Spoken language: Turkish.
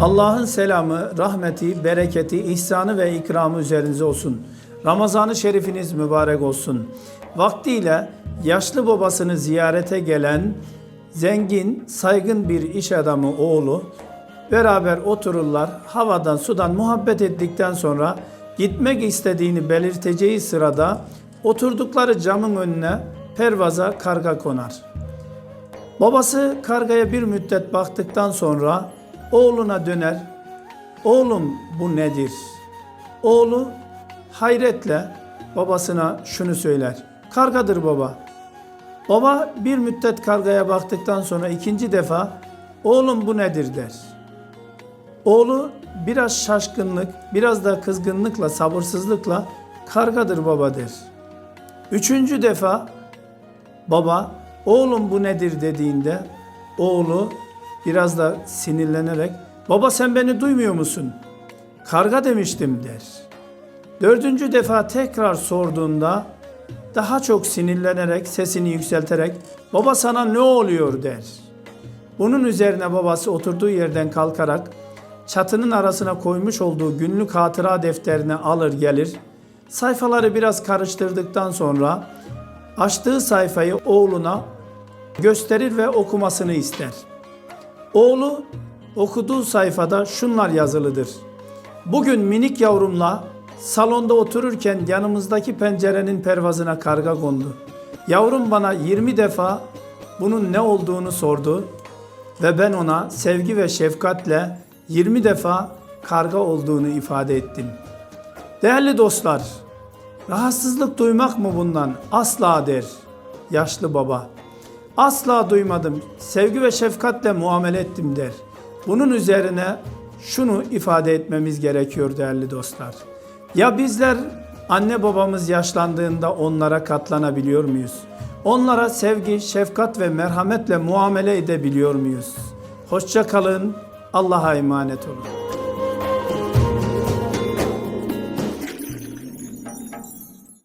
Allah'ın selamı, rahmeti, bereketi, ihsanı ve ikramı üzerinize olsun. Ramazan-ı şerifiniz mübarek olsun. Vaktiyle yaşlı babasını ziyarete gelen zengin, saygın bir iş adamı oğlu beraber otururlar. Havadan sudan muhabbet ettikten sonra gitmek istediğini belirteceği sırada oturdukları camın önüne pervaza karga konar. Babası kargaya bir müddet baktıktan sonra oğluna döner. Oğlum bu nedir? Oğlu hayretle babasına şunu söyler. Kargadır baba. Baba bir müddet kargaya baktıktan sonra ikinci defa oğlum bu nedir der. Oğlu biraz şaşkınlık, biraz da kızgınlıkla, sabırsızlıkla kargadır baba der. Üçüncü defa baba oğlum bu nedir dediğinde oğlu biraz da sinirlenerek baba sen beni duymuyor musun? Karga demiştim der. Dördüncü defa tekrar sorduğunda daha çok sinirlenerek sesini yükselterek baba sana ne oluyor der. Bunun üzerine babası oturduğu yerden kalkarak çatının arasına koymuş olduğu günlük hatıra defterini alır gelir. Sayfaları biraz karıştırdıktan sonra açtığı sayfayı oğluna gösterir ve okumasını ister. Oğlu okuduğu sayfada şunlar yazılıdır. Bugün minik yavrumla salonda otururken yanımızdaki pencerenin pervazına karga kondu. Yavrum bana 20 defa bunun ne olduğunu sordu ve ben ona sevgi ve şefkatle 20 defa karga olduğunu ifade ettim. Değerli dostlar, rahatsızlık duymak mı bundan? Asla der yaşlı baba. Asla duymadım. Sevgi ve şefkatle muamele ettim der. Bunun üzerine şunu ifade etmemiz gerekiyor değerli dostlar. Ya bizler anne babamız yaşlandığında onlara katlanabiliyor muyuz? Onlara sevgi, şefkat ve merhametle muamele edebiliyor muyuz? Hoşça kalın. Allah'a emanet olun.